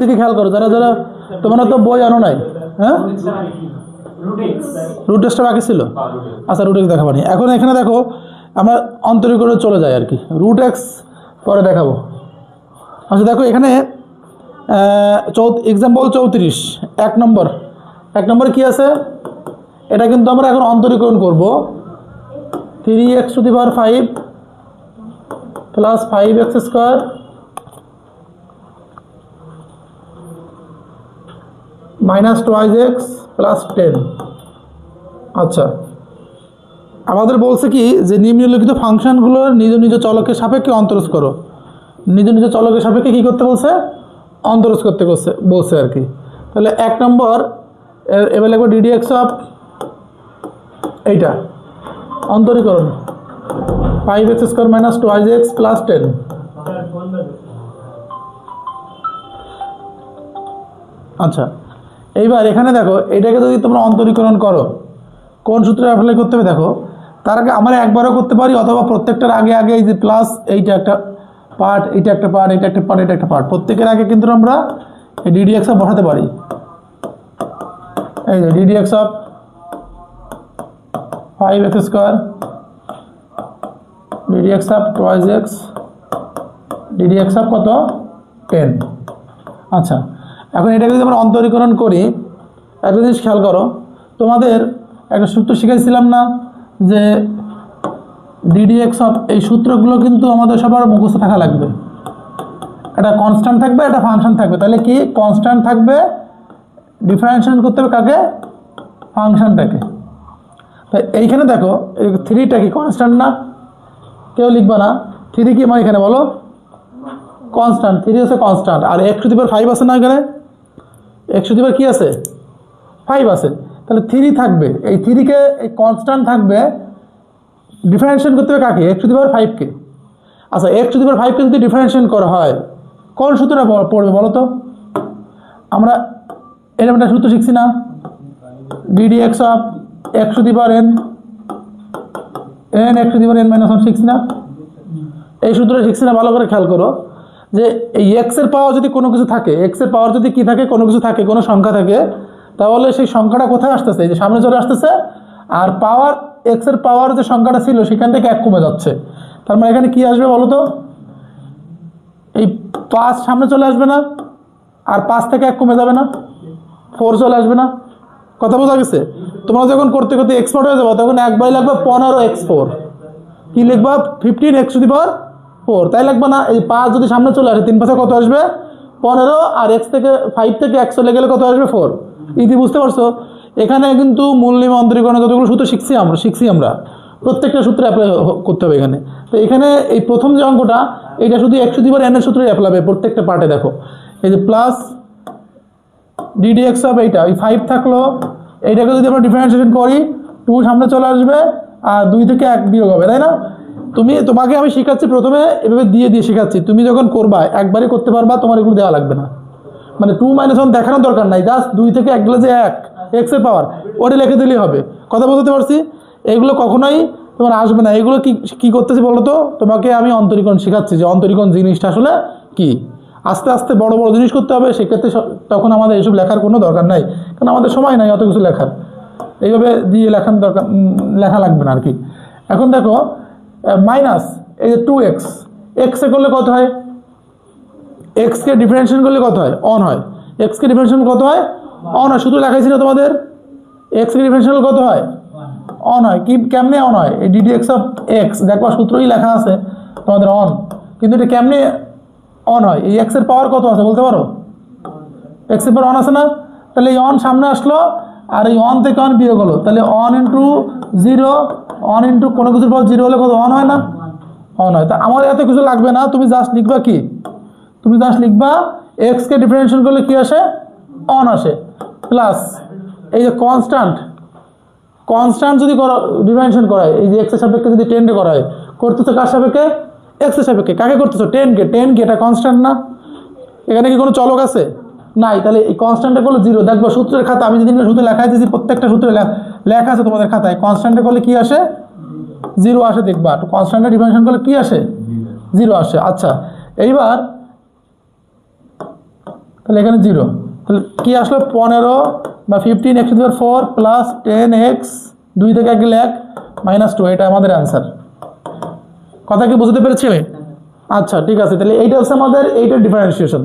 দিকে খেয়াল করো, যারা যারা তোমরা তো বই আনো নাই হ্যাঁ? রুট টেস্টটা বাকি ছিল? আচ্ছা রুট এক্স দেখাবানি। এখন এখানে দেখো, আমরা অন্তরীকরণে চলে যাই আর কি। রুট এক্স পরে দেখাবো। আচ্ছা দেখো এখানে চৌ এক্সাম্পল চৌত্রিশ, এক নম্বর। এক নম্বর কী আছে? এটা কিন্তু আমরা এখন অন্তরীকরণ করব। Three x to the power five plus five x square minus twice x plus ten আচ্ছা। আমাদের বলছে কি যে নিম্নলিখিত ফাংশনগুলোর নিজ নিজ চলকের সাপেক্ষে অন্তরজ করো। নিজ নিজ চলকের সাপেক্ষে কী করতে বলছে? অন্তরজ করতে বলছে বলছে আর কি। তাহলে এক নম্বর এবার লিখব ডিডি এক্স অফ এইটা। অন্তরীকরণ। Five x square minus twice x plus ten আচ্ছা। এইবার এখানে দেখো, এটাকে যদি তোমরা অন্তরীকরণ করো, কোন সূত্রে অ্যাপ্লাই করতে হবে? দেখো, তার আগে আমরা একবারও করতে পারি, অথবা প্রত্যেকটার আগে আগে এই যে প্লাস এইটা একটা পার্ট এইটা একটা পার্ট এটা একটা পার্ট এটা একটা পার্ট প্রত্যেকের আগে কিন্তু আমরা এই ডিডিএক্স অফ বসাতে পারি। এই যে d d x of five x square d d x of twice x d d x of কত? টেন আচ্ছা এখন এটাকে যদি আমরা অন্তরীকরণ করি, একটা জিনিস খেয়াল করো, তোমাদের একটা সূত্র শিখাইছিলাম না যে ডিডিএক্স অফ এই সূত্রগুলো কিন্তু আমাদের সবার মুখস্থ থাকা লাগবে। একটা কনস্ট্যান্ট থাকবে একটা ফাংশন থাকবে। তাহলে কি? কনস্ট্যান্ট থাকবে ডিফারেন্সিয়েশন করতে হবে কাকে? ফাংশনটাকে তো এইখানে দেখো থ্রিটা কি কনস্ট্যান্ট না? কেউ লিখবে না। থ্রি কি আমার এখানে বলো? কনস্ট্যান্ট থ্রি হচ্ছে কনস্ট্যান্ট আর একশো দিবার ফাইভ আছে না এখানে? একশো দিবার কি আছে? ফাইভ আছে। তাহলে থ্রি থাকবে। এই থ্রিকে এই কনস্ট্যান্ট থাকবে ডিফারেন্সিয়েশন করতে হবে কাকে? একশো দিবার ফাইভকে আচ্ছা একশো দিবার ফাইভকে যদি ডিফারেন্সিয়েশন করা হয়, কোন সূত্রটা পড়বে বলো তো? আমরা এরকম একটা সূত্র শিখছি না। ডিডি এক্স অফ একশো দিবার এন এন একশো দিবার এন মাইনাস ওয়ান শিখছি না। এই সূত্রটা শিখছি না, ভালো করে খেয়াল করো। যে এই এক্সের পাওয়ার যদি কোনো কিছু থাকে এক্সের পাওয়ার যদি কি থাকে, কোনো কিছু থাকে, কোনো সংখ্যা থাকে, তাহলে সেই সংখ্যাটা কোথায় আসতেছে? যে সামনে চলে আসতেছে, আর পাওয়ার এক্সের পাওয়ার যে সংখ্যাটা ছিল, সেখান থেকে এক কমে যাচ্ছে। তার মানে এখানে কি আসবে বলো তো এই পাঁচ সামনে চলে আসবে না, আর পাঁচ থেকে এক কমে যাবে না ফোর চলে আসবে না। কথা বোঝা গেছে? তোমরা যখন করতে করতে এক্সপার্ট হয়ে যাব, তখন এক বাই লাগবে পনেরো এক্স ফোর কি লিখবা? Fifteen x to the power four. তাই লাগবে না, এই পাঁচ যদি সামনে চলে আসে, তিন পাশে কত আসবে? পনেরো আর এক্স থেকে ফাইভ থেকে এক চলে গেলে কত আসবে? ফোর ইতি বুঝতে পারছ? এখানে কিন্তু মূল্যম অন্তরীকরণে যতগুলো সূত্র শিখছি আমরা শিখছি আমরা। প্রত্যেকটা সূত্রে অ্যাপ্লাই করতে হবে এখানে। তো এখানে এই প্রথম যে অঙ্কটা, এটা শুধু একশো দিবার এনের সূত্রে অ্যাপ্লাই হবে, প্রত্যেকটা পার্টে দেখো। এই যে প্লাস ডিডি এক্স অফ এইটা, এই ফাইভ থাকল, এইটাকে যদি আমরা ডিফারেন্সিয়েশন করি টু সামনে চলে আসবে, আর দুই থেকে এক বিয়োগ হবে, তাই না? তুমি তোমাকে আমি শেখাচ্ছি প্রথমে, এভাবে দিয়ে দিয়ে শেখাচ্ছি। তুমি যখন করবা, একবারই করতে পারবা, তোমার এগুলো দেওয়া লাগবে না। মানে টু মাইনাস ওয়ান দেখানোর দরকার নাই জাস্ট দুই থেকে এক গেলে যে এক এক্সের পাওয়ার ওটা লিখে দিলেই হবে। কথা বলতে পারছি? এগুলো কখনোই তোমার আসবে না। এগুলো কি, কী করতেছি বলো তো? তোমাকে আমি অন্তরীকরণ শেখাচ্ছি যে অন্তরীকরণ জিনিসটা আসলে কি? আস্তে আস্তে বড় বড় জিনিস করতে হবে, সেক্ষেত্রে তখন আমাদের এসব লেখার কোনো দরকার নাই। কারণ আমাদের সময় নাই অত কিছু লেখার। এইভাবে দিয়ে লেখার দরকার লেখা লাগবে না আর কি। এখন দেখো মাইনাস এই যে টু এক্স এক্সে করলে কত হয়? এক্সকে ডিফারেন্সিয়েশন করলে কত হয়? অন হয়। এক্সকে ডিফারেন্সিয়েশন কত হয়? অন হয়। শুধু লেখাই ছিল তোমাদের? এক্সকে ডিফারেন্সিয়েশন কত হয়? অন হয়। কি কেমনে অন হয়? এই ডিডি এক্স অফ এক্স দেখবা সূত্রই লেখা আছে তোমাদের অন কিন্তু এটা কেমনে অন হয়? এই এক্সের পাওয়ার কত আছে বলতে পারো? এক্সের পাওয়ার অন আছে না? তাহলে এই অন সামনে আসলো আর এই অন থেকে অন বিয়োগ হলো, তাহলে on into zero on into কোনো কিছুর পর জিরো হলে কত অন হয় না? অন হয়। তা আমার এত কিছু লাগবে না, তুমি জাস্ট লিখবা কি? তুমি জাস্ট লিখবা এক্সকে ডিফারেন্সিয়েশন করলে কি আসে? অন আসে। প্লাস এই যে কনস্ট্যান্ট কনস্ট্যান্ট যদি করো ডিফারেন্সিয়েশন করায়, এই যে এক্সের সাপেক্ষে যদি টেনকে করায়, করতেছো কার সাপেক্ষে? এক্সের সাপেক্ষে। কাকে করতেছো? টেনকে টেনকে এটা কনস্ট্যান্ট না? এখানে কি কোনো চলক আছে? নাই, তাহলে এই কনস্ট্যান্টে করলে জিরো দেখব সূত্রের খাতা, আমি যদি সূত্রে লেখা দিয়েছি, প্রত্যেকটা সূত্রে লেখা আছে তোমাদের খাতায়। কনস্ট্যান্টে করলে কি আসে? জিরো আসে দেখবা। কনস্ট্যান্টে ডিফারেন্সিয়েশন করলে কি আসে? জিরো আসে। আচ্ছা এইবার, তাহলে এখানে জিরো তাহলে কি আসলো? পনেরো বা fifteen x four plus ten x দুই থেকে এক এক মাইনাস টু এটা আমাদের অ্যান্সার কথা কি বুঝতে পেরেছি আমি আচ্ছা ঠিক আছে। তাহলে এইটা হচ্ছে আমাদের, এইটার ডিফারেন্সিয়েশন